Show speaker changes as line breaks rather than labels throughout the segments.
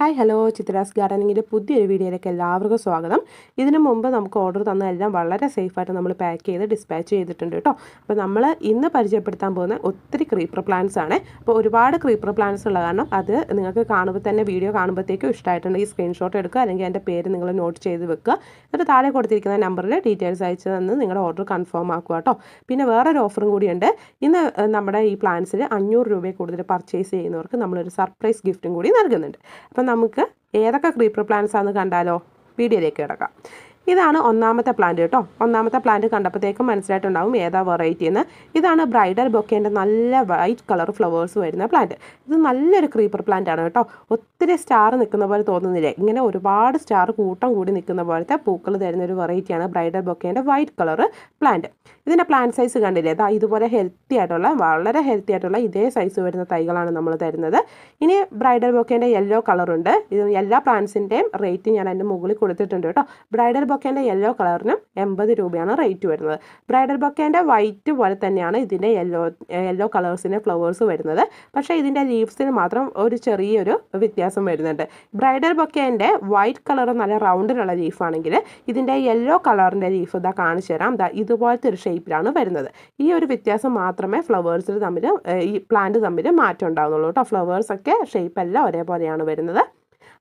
Hi hello Chitra's ഗാർഡനിങ്ങിന്റെ പുതിയൊരു വീഡിയോയിലേക്ക് എല്ലാവർക്കും സ്വാഗതം. ഇതിനു മുമ്പ് നമുക്ക് ഓർഡർ തന്ന എല്ലാം വളരെ സേഫായിട്ട് നമ്മൾ പാക്ക് ചെയ്ത് ഡിസ്പാച്ച് ചെയ്തിട്ടുണ്ട് കേട്ടോ അപ്പോൾ നമ്മൾ ഇന്ന് പരിചയപ്പെടുത്താൻ പോകുന്ന ഒത്തിരി ക്രീപ്പർ പ്ലാന്റ്സ് ആണ്. അപ്പോൾ ഒരുപാട് ക്രീപ്പർ പ്ലാന്റ്സ് ഉള്ള കാരണം അത് നിങ്ങൾക്ക് കാണുമ്പോൾ തന്നെ വീഡിയോ കാണുമ്പോഴത്തേക്കും ഇഷ്ടമായിട്ടുണ്ട് ഈ സ്ക്രീൻഷോട്ട് എടുക്കുക അല്ലെങ്കിൽ എന്റെ പേര് നിങ്ങൾ നോട്ട് ചെയ്ത് വെക്കുക. എന്നിട്ട് താഴെ കൊടുത്തിരിക്കുന്ന നമ്പറിൽ ഡീറ്റെയിൽസ് അയച്ച് തന്ന് നിങ്ങളുടെ ഓർഡർ കൺഫേം ആക്കുക കേട്ടോ പിന്നെ വേറൊരു ഓഫറും കൂടിയുണ്ട്. ഇന്ന് നമ്മുടെ ഈ പ്ലാന്റ്സിൽ അഞ്ഞൂറ് രൂപയിൽ കൂടുതൽ പർച്ചേസ് ചെയ്യുന്നവർക്ക് നമ്മളൊരു സർപ്രൈസ് ഗിഫ്റ്റും കൂടി നൽകുന്നുണ്ട്. അപ്പം നമുക്ക് ഏതൊക്കെ ക്രീപ്പർ പ്ലാന്റ്സ് ആണെന്ന് കണ്ടാലോ? വീഡിയോയിലേക്ക് കിടക്കാം. ഇതാണ് ഒന്നാമത്തെ പ്ലാന്റ് കേട്ടോ ഒന്നാമത്തെ പ്ലാന്റ് കണ്ടപ്പോഴത്തേക്കും മനസ്സിലായിട്ടുണ്ടാവും ഏതാ വെറൈറ്റി എന്ന്. ഇതാണ് ബ്രൈഡൽ ബൊക്കേന്റെ നല്ല വൈറ്റ് കളർ ഫ്ലവേഴ്സ് വരുന്ന പ്ലാന്റ് ഇത് നല്ലൊരു ക്രീപ്പർ പ്ലാന്റ് ആണ് കേട്ടോ. ഒത്തിരി സ്റ്റാർ നിൽക്കുന്ന പോലെ തോന്നുന്നില്ലേ. ഇങ്ങനെ ഒരുപാട് സ്റ്റാർ കൂട്ടം കൂടി നിൽക്കുന്ന പോലത്തെ പൂക്കൾ തരുന്ന ഒരു വെറൈറ്റിയാണ് ബ്രൈഡൽ ബൊക്കേന്റെ വൈറ്റ് കളർ പ്ലാന്റ് ഇതിന്റെ പ്ലാന്റ് സൈസ് കണ്ടില്ലേ? ഇതാ ഇതുപോലെ ഹെൽത്തി ആയിട്ടുള്ള വളരെ ഹെൽത്തി ആയിട്ടുള്ള ഇതേ സൈസ് വരുന്ന തൈകളാണ് നമ്മൾ തരുന്നത്. ഇനി ബ്രൈഡൽ ബൊക്കേന്റെ യെല്ലോ കളറുണ്ട് ഇത് എല്ലാ പ്ലാന്റ്സിന്റെയും റേറ്റ് ഞാൻ അതിന്റെ മുകളിൽ കൊടുത്തിട്ടുണ്ട് കേട്ടോ. ബ്രൈഡൽ ബൊക്കേന്റെ യെല്ലോ കളറിന് എൺപത് രൂപയാണ് റേറ്റ് വരുന്നത്. ബ്രൈഡൽ ബൊക്കേന്റെ വൈറ്റ് പോലെ തന്നെയാണ് ഇതിന്റെ യെല്ലോ യെല്ലോ കളേഴ്സിന്റെ ഫ്ലവേഴ്സ് വരുന്നത്. പക്ഷേ ഇതിന്റെ ലീവ്സിന് മാത്രം ഒരു ചെറിയൊരു വ്യത്യാസം വരുന്നുണ്ട്. ബ്രൈഡൽ ബൊക്കേന്റെ വൈറ്റ് കളർ നല്ല റൗണ്ടിലുള്ള ലീഫാണെങ്കിൽ ഇതിന്റെ യെല്ലോ കളറിന്റെ ലീഫ് ഇതാ കാണിച്ചു തരാം. ഇതാ ഇതുപോലത്തെ ഒരു ഷേപ്പിലാണ് വരുന്നത്. ഈ ഒരു വ്യത്യാസം മാത്രമേ ഫ്ലവേഴ്സിൽ തമ്മിൽ ഈ പ്ലാന്റ് തമ്മിൽ മാറ്റം ഉണ്ടാകുന്നുള്ളൂ കേട്ടോ. ഫ്ലവേഴ്സൊക്കെ ഷേപ്പ് എല്ലാം ഒരേപോലെയാണ് വരുന്നത്.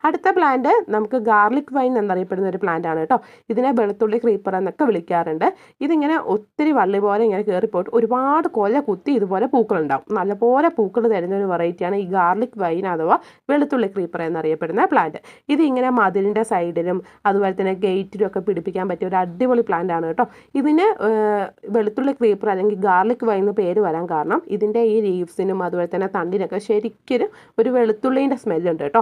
അടുത്ത പ്ലാന്റ് നമുക്ക് ഗാർലിക് വൈൻ എന്നറിയപ്പെടുന്ന ഒരു പ്ലാന്റ് ആണ് കേട്ടോ. ഇതിനെ വെളുത്തുള്ളി ക്രീപ്പർ എന്നൊക്കെ വിളിക്കാറുണ്ട്. ഇതിങ്ങനെ ഒത്തിരി വള്ളി പോലെ ഇങ്ങനെ കയറിപ്പോയിട്ട് ഒരുപാട് കൊല കുത്തി ഇതുപോലെ പൂക്കളുണ്ടാവും. നല്ലപോലെ പൂക്കൾ തരുന്ന ഒരു വെറൈറ്റിയാണ് ഈ ഗാർലിക് വൈൻ അഥവാ വെളുത്തുള്ളി ക്രീപ്പർ എന്നറിയപ്പെടുന്ന പ്ലാന്റ് ഇത് ഇങ്ങനെ മതിലിന്റെ സൈഡിലും അതുപോലെ തന്നെ ഗേറ്റിലും ഒക്കെ പിടിപ്പിക്കാൻ പറ്റിയ ഒരു അടിപൊളി പ്ലാന്റ് ആണ് കേട്ടോ. ഇതിന് വെളുത്തുള്ളി ക്രീപ്പർ അല്ലെങ്കിൽ ഗാർലിക് വൈൻ എന്ന് പേര് വരാൻ കാരണം ഇതിന്റെ ഈ ലീവ്സിനും അതുപോലെ തന്നെ തണ്ടിനൊക്കെ ശരിക്കും ഒരു വെളുത്തുള്ളിന്റെ സ്മെല്ലുണ്ട് കേട്ടോ.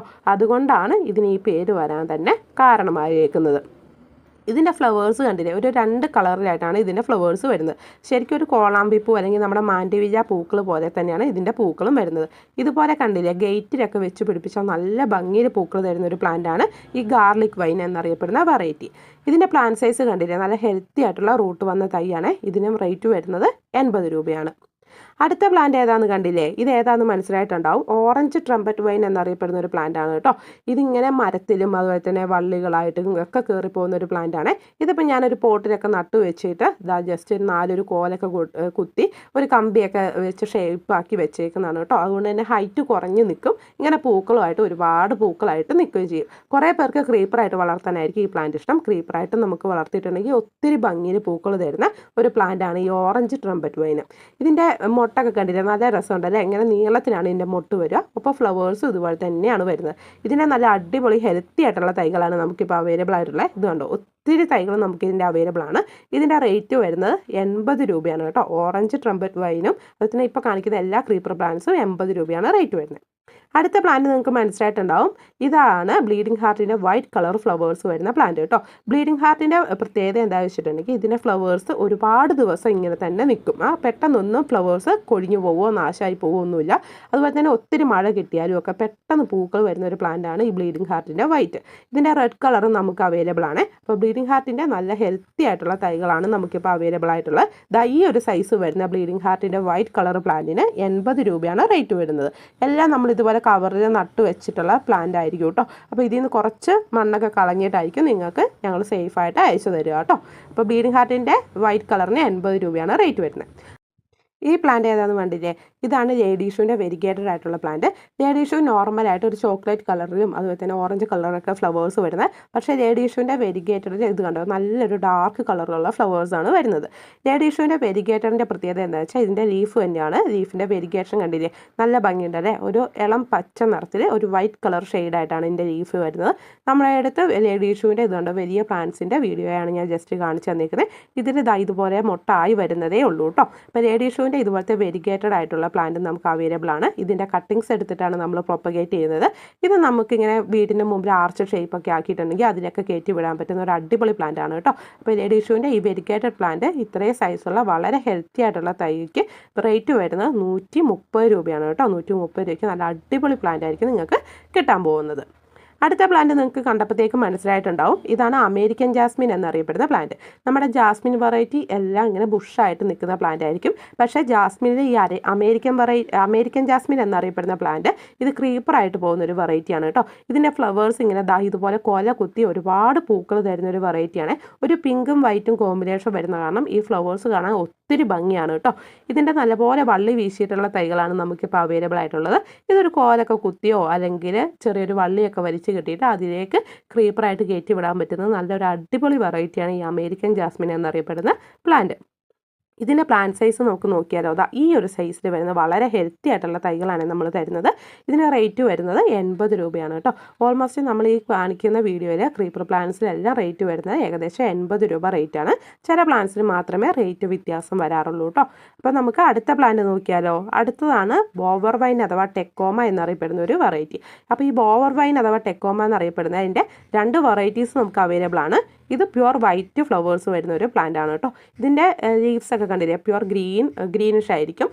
അതുകൊണ്ടാണ് ഇതിന് ഈ പേര് വരാൻ തന്നെ കാരണമായേക്കുന്നത്. ഇതിന്റെ ഫ്ലവേഴ്സ് കണ്ടില്ലേ? ഒരു രണ്ട് കളറിലായിട്ടാണ് ഇതിന്റെ ഫ്ലവേഴ്സ് വരുന്നത്. ശരിക്കും ഒരു കോളാമ്പിപ്പൂ അല്ലെങ്കിൽ നമ്മുടെ മാൻഡിവിജ പൂക്കൾ പോലെ തന്നെയാണ് ഇതിന്റെ പൂക്കളും വരുന്നത്. ഇതുപോലെ കണ്ടില്ലേ? ഗേറ്റിലൊക്കെ വെച്ച് പിടിപ്പിച്ചാൽ നല്ല ഭംഗിയിൽ പൂക്കൾ തരുന്ന ഒരു പ്ലാന്റാണ് ഈ ഗാർലിക് വൈൻ എന്നറിയപ്പെടുന്ന വെറൈറ്റി. ഇതിന്റെ പ്ലാന്റ് സൈസ് കണ്ടില്ലേ? നല്ല ഹെൽത്തി ആയിട്ടുള്ള റൂട്ട് വന്ന തൈയാണ്. ഇതിനും റേറ്റ് വരുന്നത് എൺപത് രൂപയാണ്. അടുത്ത പ്ലാന്റ് ഏതാന്ന് കണ്ടില്ലേ? ഇത് ഏതാന്ന് മനസ്സിലായിട്ടുണ്ടാവും? ഓറഞ്ച് ട്രംപറ്റ് വൈൻ എന്നറിയപ്പെടുന്ന ഒരു പ്ലാന്റ് ആണ് കേട്ടോ. ഇതിങ്ങനെ മരത്തിലും അതുപോലെ തന്നെ വള്ളികളായിട്ടും ഒക്കെ കയറി പോകുന്ന ഒരു പ്ലാന്റ് ആണ്. ഇതിപ്പോൾ ഞാനൊരു പോട്ടിലൊക്കെ നട്ടു വെച്ചിട്ട് ഇതാ ജസ്റ്റ് ഒരു നാലൊരു കോലൊക്കെ കുത്തി ഒരു കമ്പിയൊക്കെ വെച്ച് ഷേപ്പ് ആക്കി വെച്ചേക്കുന്നതാണ് കേട്ടോ. അതുകൊണ്ട് തന്നെ ഹൈറ്റ് കുറഞ്ഞ് നിൽക്കും ഇങ്ങനെ പൂക്കളുമായിട്ട് ഒരുപാട് പൂക്കളായിട്ട് നിൽക്കുകയും ചെയ്യും. കുറേ പേർക്ക് ക്രീപ്പറായിട്ട് വളർത്താനായിരിക്കും ഈ പ്ലാന്റ് ഇഷ്ടം. ക്രീപ്പറായിട്ട് നമുക്ക് വളർത്തിയിട്ടുണ്ടെങ്കിൽ ഒത്തിരി ഭംഗിയിൽ പൂക്കൾ തരുന്ന ഒരു പ്ലാന്റ് ആണ് ഈ ഓറഞ്ച് ട്രംപറ്റ് വൈൻ ഇതിന്റെ മൊട്ടൊക്കെ കണ്ടില്ലേ? നല്ല രസമുണ്ടല്ലേ എങ്ങനെ നീളത്തിനാണ് ഇതിന്റെ മുട്ട് വരിക. അപ്പോൾ ഫ്ലവേഴ്സും ഇതുപോലെ തന്നെയാണ് വരുന്നത്. ഇതിന്റെ നല്ല അടിപൊളി ഹെൽത്തി ആയിട്ടുള്ള തൈകളാണ് നമുക്കിപ്പോൾ അവൈലബിൾ ആയിട്ടുള്ളത് ഇത് കണ്ടോ? ഒത്തിരി തൈകൾ നമുക്ക് ഇതിന്റെ അവൈലബിൾ ആണ്. ഇതിന്റെ റേറ്റ് വരുന്നത് എൺപത് രൂപയാണ് കേട്ടോ. ഓറഞ്ച് ട്രംപറ്റ് വൈനും അതുപോലെ തന്നെ ഇപ്പോൾ കാണിക്കുന്ന എല്ലാ ക്രീപ്പർ പ്ലാന്റ്സും എൺപത് രൂപയാണ് റേറ്റ് വരുന്നത്. അടുത്ത പ്ലാന്റ് നിങ്ങൾക്ക് മനസ്സിലായിട്ടുണ്ടാവും. ഇതാണ് ബ്ലീഡിംഗ് ഹാർട്ടിന്റെ വൈറ്റ് കളർ ഫ്ലവേഴ്സ് വരുന്ന പ്ലാന്റ് കേട്ടോ ബ്ലീഡിംഗ് ഹാർട്ടിന്റെ പ്രത്യേകത എന്താ വെച്ചിട്ടുണ്ടെങ്കിൽ ഇതിന്റെ ഫ്ലവേഴ്സ് ഒരുപാട് ദിവസം ഇങ്ങനെ തന്നെ നിൽക്കും. ആ പെട്ടെന്നൊന്നും ഫ്ലവേഴ്സ് കൊഴിഞ്ഞു പോവുമോ നാശമായി പോവോ ഒന്നുമില്ല. അതുപോലെ തന്നെ ഒത്തിരി മഴ കിട്ടിയാലും ഒക്കെ പെട്ടെന്ന് പൂക്കൾ വരുന്ന ഒരു പ്ലാന്റ് ആണ് ഈ ബ്ലീഡിംഗ് ഹാർട്ടിന്റെ വൈറ്റ് ഇതിന്റെ റെഡ് കളറും നമുക്ക് അവൈലബിൾ ആണ്. അപ്പോൾ ബ്ലീഡിംഗ് ഹാർട്ടിന്റെ നല്ല ഹെൽത്തി ആയിട്ടുള്ള തൈകളാണ് നമുക്കിപ്പോൾ അവൈലബിൾ ആയിട്ടുള്ളത്. ദാ ഈ ഒരു സൈസ് വരുന്ന ബ്ലീഡിംഗ് ഹാർട്ടിന്റെ വൈറ്റ് കളർ പ്ലാന്റിന് എൺപത് രൂപയാണ് റേറ്റ് വരുന്നത്. എല്ലാം നമ്മൾ ഇതുപോലെ കവറിൽ നട്ടു വെച്ചിട്ടുള്ള പ്ലാന്റ് ആയിരിക്കും കേട്ടോ അപ്പോൾ ഇതിൽ നിന്ന് കുറച്ച് മണ്ണൊക്കെ കളഞ്ഞിട്ടായിരിക്കും നിങ്ങൾക്ക് ഞങ്ങൾ സേഫായിട്ട് അയച്ചു തരിക കേട്ടോ അപ്പോൾ ബ്ലീഡിംഗ് ഹാർട്ടിന്റെ വൈറ്റ് കളറിന് എൺപത് രൂപയാണ് റേറ്റ് വരുന്നത്. ഈ പ്ലാന്റ് ഏതാണെന്ന് കണ്ടില്ലേ? ഇതാണ് ജേഡീഷുവിന്റെ വെരിഗേറ്റഡ് ആയിട്ടുള്ള പ്ലാന്റ് ജേഡീഷു നോർമലായിട്ട് ഒരു ചോക്ലേറ്റ് കളറിലും അതുപോലെ തന്നെ ഓറഞ്ച് കളറൊക്കെ ഫ്ലവേഴ്സ് വരുന്നത്. പക്ഷേ ജേഡീഷുവിന്റെ വെരിഗേറ്റഡിൽ ഇത് കണ്ടോ? നല്ലൊരു ഡാർക്ക് കളറിലുള്ള ഫ്ലവേഴ്സാണ് വരുന്നത്. ജേഡീഷുവിന്റെ വെരിഗേറ്ററിന്റെ പ്രത്യേകത എന്താ വെച്ചാൽ ഇതിന്റെ ലീഫ് തന്നെയാണ്. ലീഫിന്റെ വെരിഗേഷൻ കണ്ടില്ലേ? നല്ല ഭംഗിയുണ്ട് അല്ലേ? ഒരു ഇളം പച്ച നിറത്തിൽ ഒരു വൈറ്റ് കളർ ഷെയ്ഡായിട്ടാണ് ഇതിന്റെ ലീഫ് വരുന്നത്. നമ്മുടെ അടുത്ത് ലേഡീഷുവിന്റെ കണ്ടോ? വലിയ പ്ലാന്റ്സിന്റെ വീഡിയോയാണ് ഞാൻ ജസ്റ്റ് കാണിച്ചു തന്നിരിക്കുന്നത്. ഇതിന് ഇതാ ഇതുപോലെ മുട്ടായി വരുന്നതേ ഉള്ളൂ കേട്ടോ. അപ്പോൾ ലേഡീഷുവിന്റെ ഇതുപോലത്തെ വെരിഗേറ്റഡ് ആയിട്ടുള്ള പ്ലാന്റ് നമുക്ക് അവൈലബിൾ ആണ്. ഇതിന്റെ കട്ടിങ്സ് എടുത്തിട്ടാണ് നമ്മൾ പ്രൊപ്പഗേറ്റ് ചെയ്യുന്നത്. ഇത് നമുക്കിങ്ങനെ വീടിന്റെ മുമ്പിൽ ആർച്ച് ഷേപ്പ് ഒക്കെ ആക്കിയിട്ടുണ്ടെങ്കിൽ അതിനൊക്കെ കയറ്റി വിടാൻ പറ്റുന്ന ഒരു അടിപൊളി പ്ലാന്റ് ആണ് കേട്ടോ. അപ്പോൾ ലേഡീഷുവിന്റെ ഈ വെരിക്കേറ്റഡ് പ്ലാന്റ് ഇത്രയും സൈസുള്ള വളരെ ഹെൽത്തി ആയിട്ടുള്ള തൈക്ക് റേറ്റ് വരുന്നത് നൂറ്റി മുപ്പത് രൂപയാണ് കേട്ടോ. നൂറ്റി രൂപയ്ക്ക് നല്ല അടിപൊളി പ്ലാന്റ് ആയിരിക്കും നിങ്ങൾക്ക് കിട്ടാൻ പോകുന്നത്. അടുത്ത പ്ലാന്റ് നിങ്ങൾക്ക് കണ്ടപ്പോഴത്തേക്കും മനസ്സിലായിട്ടുണ്ടാവും. ഇതാണ് അമേരിക്കൻ ജാസ്മിൻ എന്നറിയപ്പെടുന്ന പ്ലാന്റ് നമ്മുടെ ജാസ്മിൻ വെറൈറ്റി എല്ലാം ഇങ്ങനെ ബുഷായിട്ട് നിൽക്കുന്ന പ്ലാന്റ് ആയിരിക്കും. പക്ഷേ ജാസ്മിനിലെ ഈ അര അമേരിക്കൻ വെറൈ അമേരിക്കൻ ജാസ്മിൻ എന്നറിയപ്പെടുന്ന പ്ലാന്റ് ഇത് ക്രീപ്പറായിട്ട് പോകുന്ന ഒരു വെറൈറ്റിയാണ് കേട്ടോ. ഇതിന്റെ ഫ്ലവേഴ്സ് ഇങ്ങനെ ദാ ഇതുപോലെ കൊല കുത്തി ഒരുപാട് പൂക്കൾ തരുന്ന ഒരു വെറൈറ്റിയാണ് ഒരു പിങ്കും വൈറ്റും കോമ്പിനേഷൻ വരുന്ന കാരണം ഈ ഫ്ലവേഴ്സ് കാണാൻ ഒത്തിരി ഭംഗിയാണ് കേട്ടോ. ഇതിന്റെ നല്ലപോലെ വള്ളി വീശിയിട്ടുള്ള തൈകളാണ് നമുക്കിപ്പോൾ അവൈലബിൾ ആയിട്ടുള്ളത്. ഇതൊരു കോലൊക്കെ കുത്തിയോ അല്ലെങ്കിൽ ചെറിയൊരു വള്ളിയൊക്കെ വലിച്ച് കെട്ടിയിട്ട് അതിലേക്ക് ക്രീപ്പറായിട്ട് കയറ്റി വിടാൻ പറ്റുന്ന നല്ലൊരു അടിപൊളി വെറൈറ്റിയാണ് ഈ അമേരിക്കൻ ജാസ്മിൻ എന്നറിയപ്പെടുന്ന പ്ലാന്റ് ഇതിന്റെ പ്ലാൻ സൈസ് നമുക്ക് നോക്കിയാലോ അതാ ഈ ഒരു സൈസിൽ വരുന്ന വളരെ ഹെൽത്തി ആയിട്ടുള്ള തൈകളാണ് നമ്മൾ തരുന്നത്. ഇതിന് റേറ്റ് വരുന്നത് എൺപത് രൂപയാണ് കേട്ടോ. ഓൾമോസ്റ്റ് നമ്മൾ ഈ കാണിക്കുന്ന വീഡിയോയിൽ ക്രീപ്പർ പ്ലാന്റ്സിലെല്ലാം റേറ്റ് വരുന്നത് ഏകദേശം എൺപത് രൂപ റേറ്റാണ് ചില പ്ലാന്റ്സിന് മാത്രമേ റേറ്റ് വ്യത്യാസം വരാറുള്ളൂ കേട്ടോ. അപ്പോൾ നമുക്ക് അടുത്ത പ്ലാന്റ് നോക്കിയാലോ അടുത്തതാണ് ബോവർ വൈൻ അഥവാ ടെക്കോമ എന്നറിയപ്പെടുന്ന ഒരു വെറൈറ്റി അപ്പോൾ ഈ ബോവർ വൈൻ അഥവാ ടെക്കോമ എന്നറിയപ്പെടുന്ന അതിന്റെ രണ്ട് വെറൈറ്റീസ് നമുക്ക് അവൈലബിൾ ആണ്. ഇത് പ്യുവർ വൈറ്റ് ഫ്ലവേഴ്സ് വരുന്ന ഒരു പ്ലാന്റ് ആണ് കേട്ടോ. ഇതിന്റെ ലീവ്സ് ഒക്കെ കണ്ടില്ലേ? പ്യുവർ ഗ്രീൻ ഗ്രീനിഷ് ആയിരിക്കും.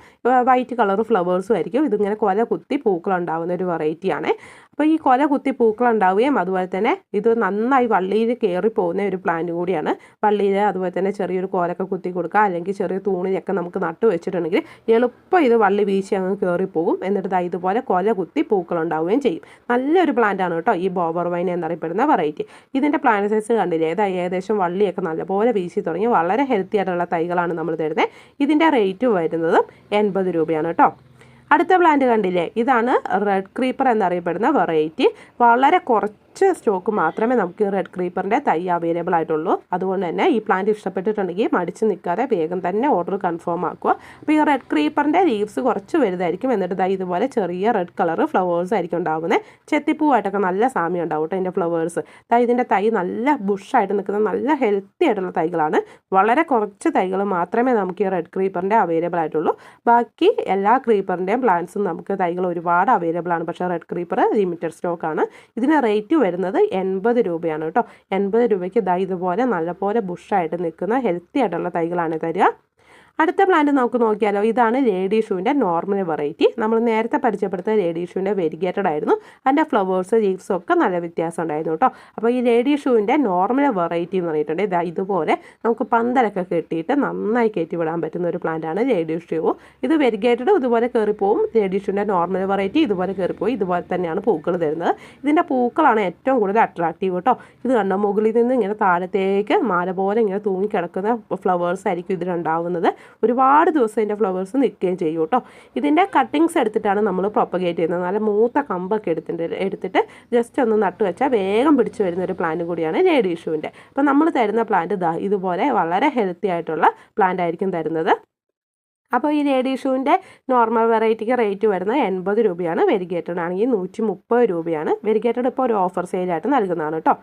വൈറ്റ് കളർ ഫ്ലവേഴ്സും ആയിരിക്കും. ഇതിങ്ങനെ കൊല കുത്തി പൂക്കളുണ്ടാവുന്ന ഒരു വെറൈറ്റിയാണ് അപ്പോൾ ഈ കൊല കുത്തി പൂക്കളുണ്ടാവുകയും അതുപോലെ തന്നെ ഇത് നന്നായി വള്ളിയിൽ കയറി പോകുന്ന ഒരു പ്ലാന്റ് കൂടിയാണ്. വള്ളിയിൽ അതുപോലെ തന്നെ ചെറിയൊരു കോലൊക്കെ കുത്തി കൊടുക്കുക അല്ലെങ്കിൽ ചെറിയ തൂണിയൊക്കെ നമുക്ക് നട്ടു വെച്ചിട്ടുണ്ടെങ്കിൽ എളുപ്പം ഇത് വള്ളി വീശി അങ്ങ് കയറിപ്പോകും പോകും. എന്നിട്ട് ഇതുപോലെ കൊല കുത്തി പൂക്കളുണ്ടാവുകയും ചെയ്യും. നല്ലൊരു പ്ലാന്റാണ് കേട്ടോ ഈ ബോബർ വൈൻ എന്നറിയപ്പെടുന്ന വെറൈറ്റി ഇതിന്റെ പ്ലാന്റ് സൈസ് കണ്ടില്ലേ? ഏതാ? ഏകദേശം വള്ളിയൊക്കെ നല്ലപോലെ വീശി തുടങ്ങി. വളരെ ഹെൽത്തി ആയിട്ടുള്ള തൈകളാണ് നമ്മൾ തരുന്നത്. ഇതിന്റെ റേറ്റ് വരുന്നത് എൺപത് രൂപയാണ് കേട്ടോ. അടുത്ത പ്ലാന്റ് കണ്ടില്ലേ? ഇതാണ് റെഡ് ക്രീപ്പർ എന്നറിയപ്പെടുന്ന വെറൈറ്റി വളരെ കുറച്ച് സ്റ്റോക്ക് മാത്രമേ നമുക്ക് റെഡ് ക്രീപ്പറിന്റെ തൈ അവൈലബിൾ ആയിട്ടുള്ളൂ. അതുകൊണ്ട് തന്നെ ഈ പ്ലാന്റ് ഇഷ്ടപ്പെട്ടിട്ടുണ്ടെങ്കിൽ മടിച്ച് നിൽക്കാതെ വേഗം തന്നെ ഓർഡർ കൺഫേം ആക്കുക. അപ്പോൾ ഈ റെഡ് ക്രീപ്പറിന്റെ ലീവ്സ് കുറച്ച് വലുതായിരിക്കും. എന്നിട്ട് ദാ ഇതുപോലെ ചെറിയ റെഡ് കളർ ഫ്ലവേഴ്സ് ആയിരിക്കും ഉണ്ടാകുന്നത് ചെത്തിപ്പൂവായിട്ടൊക്കെ നല്ല സാമ്യം ഉണ്ടാവും കേട്ടോ ഫ്ലവേഴ്സ് ദാ ഇതിന്റെ തൈ നല്ല ബുഷായിട്ട് നിൽക്കുന്ന നല്ല ഹെൽത്തി ആയിട്ടുള്ള തൈകളാണ്. വളരെ കുറച്ച് തൈകൾ മാത്രമേ നമുക്ക് ഈ റെഡ് ക്രീപ്പറിന്റെ അവൈലബിൾ ആയിട്ടുള്ളൂ. ബാക്കി എല്ലാ ക്രീപ്പറിന്റെയും പ്ലാന്റ്സും നമുക്ക് തൈകൾ ഒരുപാട് അവൈലബിൾ ആണ്. പക്ഷേ റെഡ് ക്രീപ്പർ ലിമിറ്റഡ് സ്റ്റോക്ക് ആണ്. ഇതിന് റേറ്റ് വരുന്നത് എൺപത് രൂപയാണ് കേട്ടോ. എൺപത് രൂപയ്ക്ക് ദാ ഇതുപോലെ നല്ലപോലെ ബുഷായിട്ട് നിൽക്കുന്ന ഹെൽത്തി ആയിട്ടുള്ള തൈകളാണ് തരിക. അടുത്ത പ്ലാന്റ് നമുക്ക് നോക്കിയാലോ ഇതാണ് ലേഡി ഷൂവിന്റെ നോർമൽ വെറൈറ്റി നമ്മൾ നേരത്തെ പരിചയപ്പെടുത്തുന്ന ലേഡി ഷൂവിന്റെ വെരിഗേറ്റഡ് ആയിരുന്നു. അതിന്റെ ഫ്ലവേഴ്സ് ലീവ്സും ഒക്കെ നല്ല വ്യത്യാസം ഉണ്ടായിരുന്നു കേട്ടോ. അപ്പോൾ ഈ ലേഡി ഷൂവിന്റെ നോർമൽ വെറൈറ്റി എന്ന് പറഞ്ഞിട്ടുണ്ട്. ഇതാ ഇതുപോലെ നമുക്ക് പന്തലൊക്കെ കെട്ടിയിട്ട് നന്നായി കയറ്റി വിടാൻ പറ്റുന്ന ഒരു പ്ലാന്റ് ആണ് ലേഡി ഷൂ ഇത് വെരിഗേറ്റഡ് ഇതുപോലെ കയറിപ്പോവും ലേഡി ഷൂവിന്റെ നോർമൽ വെറൈറ്റി ഇതുപോലെ കയറിപ്പോയി ഇതുപോലെ തന്നെയാണ് പൂക്കൾ തരുന്നത്. ഇതിന്റെ പൂക്കളാണ് ഏറ്റവും കൂടുതൽ അട്രാക്റ്റീവ് കേട്ടോ. ഇത് കണ്ടോ മുകളിൽ നിന്ന് ഇങ്ങനെ താഴത്തേക്ക് മാല പോലെ ഇങ്ങനെ തൂങ്ങിക്കിടക്കുന്ന ഫ്ലവേഴ്സ് ആയിരിക്കും ഇതിലുണ്ടാവുന്നത് ഒരുപാട് ദിവസം ഇതിന്റെ ഫ്ലവേഴ്സ് നിൽക്കുകയും ചെയ്യും കേട്ടോ. ഇതിന്റെ കട്ടിങ്സ് എടുത്തിട്ടാണ് നമ്മൾ പ്രൊപ്പഗേറ്റ് ചെയ്യുന്നത്. നല്ല മൂത്ത കമ്പൊക്കെ എടുത്തിട്ട് എടുത്തിട്ട് ജസ്റ്റ് ഒന്ന് നട്ടു വെച്ചാൽ വേഗം പിടിച്ചു വരുന്ന ഒരു പ്ലാന്റ് കൂടിയാണ് ലേഡി ഇഷ്യൂവിന്റെ അപ്പം നമ്മൾ തരുന്ന പ്ലാന്റ് ഇതാ ഇതുപോലെ വളരെ ഹെൽത്തി ആയിട്ടുള്ള പ്ലാന്റ് ആയിരിക്കും തരുന്നത്. അപ്പോൾ ഈ ലേഡി ഷൂവിന്റെ നോർമൽ വെറൈറ്റിക്ക് റേറ്റ് വരുന്നത് എൺപത് രൂപയാണ്. വെരിഗേറ്റഡ് ആണെങ്കിൽ നൂറ്റി മുപ്പത് രൂപയാണ്. വെരിഗേറ്റഡ് ഇപ്പോൾ ഒരു ഓഫർ സെയിലായിട്ട് നൽകുന്നതാണ് കേട്ടോ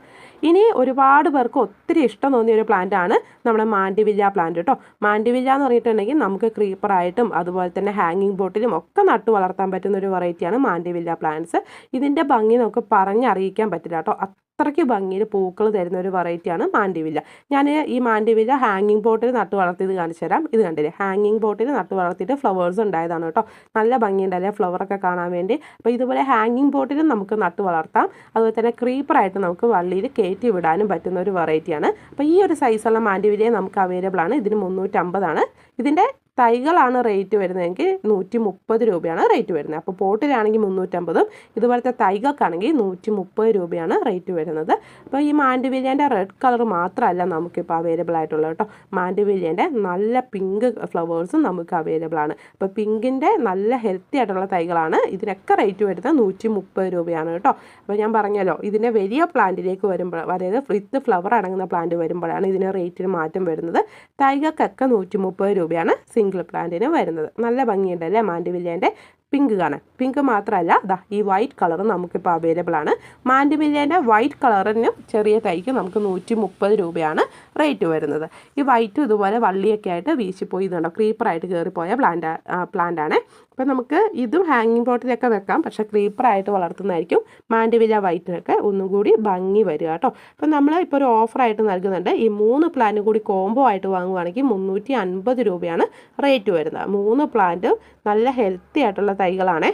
ഇനി ഒരുപാട് പേർക്ക് ഒത്തിരി ഇഷ്ടം തോന്നിയ ഒരു പ്ലാന്റ് ആണ് നമ്മുടെ മാൻഡിവില്ല പ്ലാന്റ് കേട്ടോ മാൻഡിവില്ല എന്ന് പറഞ്ഞിട്ടുണ്ടെങ്കിൽ നമുക്ക് ക്രീപ്പറായിട്ടും അതുപോലെ തന്നെ ഹാങ്ങിങ് ബോട്ടിലും ഒക്കെ നട്ടു വളർത്താൻ പറ്റുന്ന ഒരു വെറൈറ്റിയാണ് മാൻഡിവില്ല പ്ലാന്റ്സ് ഇതിന്റെ ഭംഗി നമുക്ക് പറഞ്ഞറിയിക്കാൻ പറ്റില്ല കേട്ടോ അത്രയ്ക്ക് ഭംഗിയിൽ പൂക്കൾ തരുന്ന ഒരു വെറൈറ്റിയാണ് മാൻഡിവില്ല ഞാൻ ഈ മാൻഡിവില്ല ഹാങ്ങിങ് ബോട്ടിൽ നട്ട് വളർത്തിയത് കാണിച്ചു തരാം. ഇത് കണ്ടില്ലേ? ഹാങ്ങിങ് ബോട്ടിൽ നട്ട് വളർത്തിയിട്ട് ഫ്ലവേഴ്സ് ഉണ്ടായതാണ് കേട്ടോ. നല്ല ഭംഗിയുണ്ടല്ലേ ഫ്ലവറൊക്കെ കാണാൻ വേണ്ടി. അപ്പോൾ ഇതുപോലെ ഹാങ്ങിങ് ബോട്ടിലും നമുക്ക് നട്ട് വളർത്താം. അതുപോലെ തന്നെ ക്രീപ്പറായിട്ട് നമുക്ക് വള്ളിയിൽ കയറ്റി വിടാനും പറ്റുന്ന ഒരു വെറൈറ്റിയാണ് അപ്പോൾ ഈ ഒരു സൈസുള്ള മാൻഡിവില്ലയെ നമുക്ക് അവൈലബിൾ ആണ്. ഇതിന് മുന്നൂറ്റമ്പതാണ്. ഇതിന്റെ തൈകളാണ് റേറ്റ് വരുന്നതെങ്കിൽ നൂറ്റി മുപ്പത് രൂപയാണ് റേറ്റ് വരുന്നത്. അപ്പോൾ പോട്ടിലാണെങ്കിൽ മുന്നൂറ്റമ്പതും ഇതുപോലത്തെ തൈകൾക്കാണെങ്കിൽ നൂറ്റി മുപ്പത് രൂപയാണ് റേറ്റ് വരുന്നത്. അപ്പോൾ ഈ മാൻഡുവില്യന്റെ റെഡ് കളർ മാത്രമല്ല നമുക്കിപ്പോൾ അവൈലബിൾ ആയിട്ടുള്ളത് കേട്ടോ. മാൻഡുവില്യന്റെ നല്ല പിങ്ക് ഫ്ലവേഴ്സും നമുക്ക് അവൈലബിൾ ആണ്. അപ്പോൾ പിങ്കിന്റെ നല്ല ഹെൽത്തി ആയിട്ടുള്ള തൈകളാണ്. ഇതിനൊക്കെ റേറ്റ് വരുന്നത് നൂറ്റി മുപ്പത് രൂപയാണ് കേട്ടോ. അപ്പോൾ ഞാൻ പറഞ്ഞല്ലോ ഇതിന്റെ വലിയ പ്ലാന്റിലേക്ക് വരുമ്പോൾ അതായത് വിത്ത് ഫ്ലവർ അടങ്ങുന്ന പ്ലാന്റ് വരുമ്പോഴാണ് ഇതിന് റേറ്റിന് മാറ്റം വരുന്നത്. തൈകൾക്കൊക്കെ നൂറ്റി മുപ്പത് രൂപയാണ് സിംഗിൾ പ്ലാന്റിന് വരുന്നത്. നല്ല ഭംഗിയുണ്ടല്ലേ മാൻഡിവില്ലേന്റെ പിങ്ക് കാണാൻ പിങ്ക് മാത്രമല്ല ദാ ഈ വൈറ്റ് കളർ നമുക്കിപ്പോൾ അവൈലബിൾ ആണ്. മാൻഡിമില്ലേന്റെ വൈറ്റ് കളറിന് ചെറിയ തൈക്ക് നമുക്ക് നൂറ്റി മുപ്പത് രൂപയാണ് റേറ്റ് വരുന്നത്. ഈ വൈറ്റും ഇതുപോലെ വള്ളിയൊക്കെ ആയിട്ട് വീശിപ്പോയി ഇതുണ്ടോ? ക്രീപ്പറായിട്ട് കയറിപ്പോയ പ്ലാന്റ് പ്ലാന്റ് ആണ്. അപ്പോൾ നമുക്ക് ഇതും ഹാങ്ങിങ് പോട്ടിലൊക്കെ വെക്കാം. പക്ഷേ ക്രീപ്പറായിട്ട് വളർത്തുന്നതായിരിക്കും മാൻഡിവില വൈറ്റിനൊക്കെ ഒന്നും കൂടി ഭംഗി വരിക കേട്ടോ. അപ്പോൾ നമ്മൾ ഇപ്പോൾ ഒരു ഓഫറായിട്ട് നൽകുന്നുണ്ട്. ഈ മൂന്ന് പ്ലാന്റും കൂടി കോംബോ ആയിട്ട് വാങ്ങുവാണെങ്കിൽ മുന്നൂറ്റി അൻപത് രൂപയാണ് റേറ്റ് വരുന്നത്. മൂന്ന് പ്ലാന്റും നല്ല ഹെൽത്തി ആയിട്ടുള്ള തൈകളാണ്.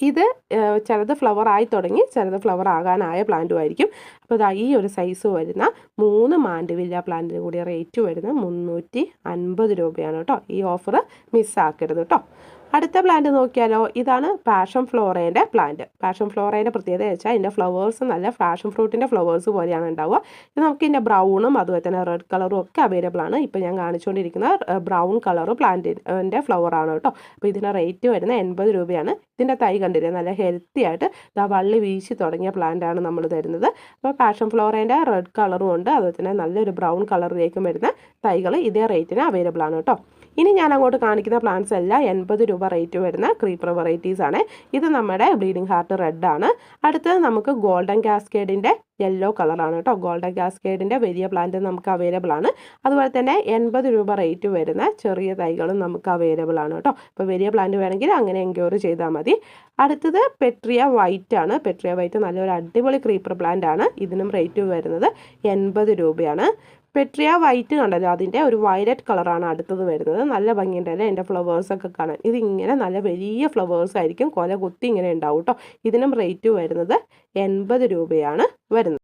ഇത് ചിലത് ഫ്ലവർ ആയി തുടങ്ങി ചിലത് ഫ്ലവർ ആകാനായ പ്ലാന്റും ആയിരിക്കും അപ്പോൾ ഇതാ ഈ ഒരു സൈസ് വരുന്ന മൂന്ന് മാൻഡുവില്ല പ്ലാന്റിന് കൂടി റേറ്റ് വരുന്നത് മുന്നൂറ്റി അൻപത് രൂപയാണ് കേട്ടോ. ഈ ഓഫർ മിസ്സാക്കരുത് കേട്ടോ. അടുത്ത പ്ലാന്റ് നോക്കിയാലോ? ഇതാണ് പാഷൻ ഫ്ലോറേന്റെ പ്ലാന്റ് പാഷൻ ഫ്ലോറേന്റെ പ്രത്യേകത വെച്ചാൽ ഇതിന്റെ ഫ്ലവേഴ്സ് നല്ല പാഷൻ ഫ്രൂട്ടിന്റെ ഫ്ലവേഴ്സ് പോലെയാണ് ഉണ്ടാവുക. ഇത് നമുക്ക് ഇതിന്റെ ബ്രൗണും അതുപോലെ തന്നെ റെഡ് കളറും ഒക്കെ അവൈലബിൾ ആണ്. ഇപ്പോൾ ഞാൻ കാണിച്ചുകൊണ്ടിരിക്കുന്ന ബ്രൗൺ കളർ പ്ലാന്റിന്റെ ഫ്ലവർ ആണ് കേട്ടോ. അപ്പോൾ ഇതിന്റെ റേറ്റ് വരുന്നത് എൺപത് രൂപയാണ്. ഇതിന്റെ തൈ കണ്ടില്ലേ? നല്ല ഹെൽത്തി ആയിട്ട് ദാ വള്ളി വീശി തുടങ്ങിയ പ്ലാന്റാണ് നമ്മൾ തരുന്നത്. അപ്പോൾ പാഷൻ ഫ്ലോറേന്റെ റെഡ് കളറും ഉണ്ട്. അതുപോലെ തന്നെ നല്ലൊരു ബ്രൗൺ കളറിലേക്കും വരുന്ന തൈകൾ ഇതേ റേറ്റിന് അവൈലബിൾ ആണ് കേട്ടോ. ഇനി ഞാൻ അങ്ങോട്ട് കാണിക്കുന്ന പ്ലാന്റ്സ് എല്ലാം എൺപത് രൂപ റേറ്റ് വരുന്ന ക്രീപ്പർ വെറൈറ്റീസ് ആണ്. ഇത് നമ്മുടെ ബ്ലീഡിംഗ് ഹാർട്ട് റെഡ് ആണ്. അടുത്തത് നമുക്ക് ഗോൾഡൻ കാസ്കേഡിന്റെ യെല്ലോ കളറാണ് കേട്ടോ. ഗോൾഡൻ കാസ്കേഡിന്റെ വലിയ പ്ലാന്റ് നമുക്ക് അവൈലബിൾ ആണ്. അതുപോലെ തന്നെ എൺപത് രൂപ റേറ്റ് വരുന്ന ചെറിയ തൈകളും നമുക്ക് അവൈലബിൾ ആണ് കേട്ടോ. ഇപ്പൊ വലിയ പ്ലാന്റ് വേണമെങ്കിൽ അങ്ങനെ എൻക്വയറി ചെയ്താൽ മതി. അടുത്തത് പെട്രിയ വൈറ്റ് ആണ്. പെട്രിയ വൈറ്റ് നല്ലൊരു അടിപൊളി ക്രീപ്പർ പ്ലാന്റ് ആണ്. ഇതിനും റേറ്റ് വരുന്നത് എൺപത് രൂപയാണ്. പെട്രിയ വൈറ്റ് കണ്ടല്ലോ? അതിന്റെ ഒരു വയലറ്റ് കളറാണ് അടുത്തത് വരുന്നത്. നല്ല ഭംഗിയുണ്ടല്ലേ എന്റെ ഫ്ലവേഴ്സൊക്കെ കാണാൻ. ഇതിങ്ങനെ നല്ല വലിയ ഫ്ലവേഴ്സ് ആയിരിക്കും. കൊല കുത്തി ഇങ്ങനെ ഉണ്ടാവും കേട്ടോ. ഇതിനും റേറ്റ് വരുന്നത് എൺപത് രൂപയാണ് വരുന്നത്.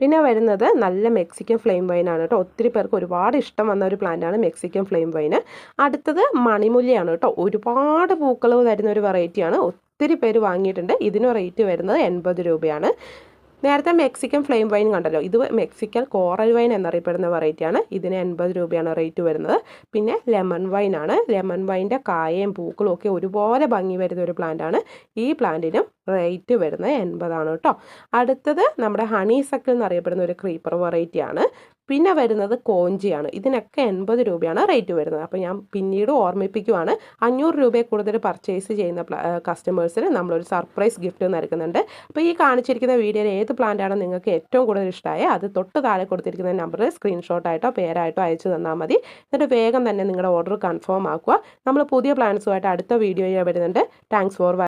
പിന്നെ വരുന്നത് നല്ല മെക്സിക്കൻ ഫ്ലെയിം വൈനാണ് കേട്ടോ. ഒത്തിരി പേർക്ക് ഒരുപാട് ഇഷ്ടം വന്ന ഒരു പ്ലാന്റാണ് മെക്സിക്കൻ ഫ്ലെയിം വൈന് അടുത്തത് മണിമുല്ലയാണ് കേട്ടോ. ഒരുപാട് പൂക്കൾ തരുന്ന ഒരു വെറൈറ്റിയാണ് ഒത്തിരി പേര് വാങ്ങിയിട്ടുണ്ട്. ഇതിന് റേറ്റ് വരുന്നത് എൺപത് രൂപയാണ്. നേരത്തെ മെക്സിക്കൻ ഫ്ലെയിം വൈൻ കണ്ടല്ലോ. ഇത് മെക്സിക്കൻ കോറൽ വൈൻ എന്നറിയപ്പെടുന്ന വെറൈറ്റിയാണ് ഇതിന് എൺപത് രൂപയാണ് റേറ്റ് വരുന്നത്. പിന്നെ ലെമൺ വൈൻ ആണ്. ലെമൺ വൈന്റെ കായയും പൂക്കളും ഒക്കെ ഒരുപോലെ ഭംഗി വരുന്ന ഒരു പ്ലാന്റ് ആണ്. ഈ പ്ലാന്റിനും റേറ്റ് വരുന്നത് എൺപതാണ് കേട്ടോ. അടുത്തത് നമ്മുടെ ഹണി സക്കിൾ എന്നറിയപ്പെടുന്ന ഒരു ക്രീപ്പർ വെറൈറ്റിയാണ് പിന്നെ വരുന്നത് കോഞ്ചിയാണ്. ഇതിനൊക്കെ എൺപത് രൂപയാണ് റേറ്റ് വരുന്നത്. അപ്പോൾ ഞാൻ പിന്നീട് ഓർമ്മിപ്പിക്കുവാണ്. അഞ്ഞൂറ് രൂപയെ കൂടുതൽ പർച്ചേസ് ചെയ്യുന്ന കസ്റ്റമേഴ്സിന് നമ്മളൊരു സർപ്രൈസ് ഗിഫ്റ്റ് നൽകുന്നുണ്ട്. അപ്പോൾ ഈ കാണിച്ചിരിക്കുന്ന വീഡിയോയിൽ ഏത് പ്ലാന്റാണ് നിങ്ങൾക്ക് ഏറ്റവും കൂടുതൽ ഇഷ്ടമായ അത് തൊട്ട് താഴെ കൊടുത്തിരിക്കുന്ന നമ്പറിൽ സ്ക്രീൻഷോട്ടായിട്ടോ പേരായിട്ടോ അയച്ചു തന്നാൽ മതി. എന്നിട്ട് വേഗം തന്നെ നിങ്ങളുടെ ഓർഡർ കൺഫേം ആക്കുക. നമ്മൾ പുതിയ പ്ലാൻസുമായിട്ട് അടുത്ത വീഡിയോയിൽ വരുന്നുണ്ട്. Thanks for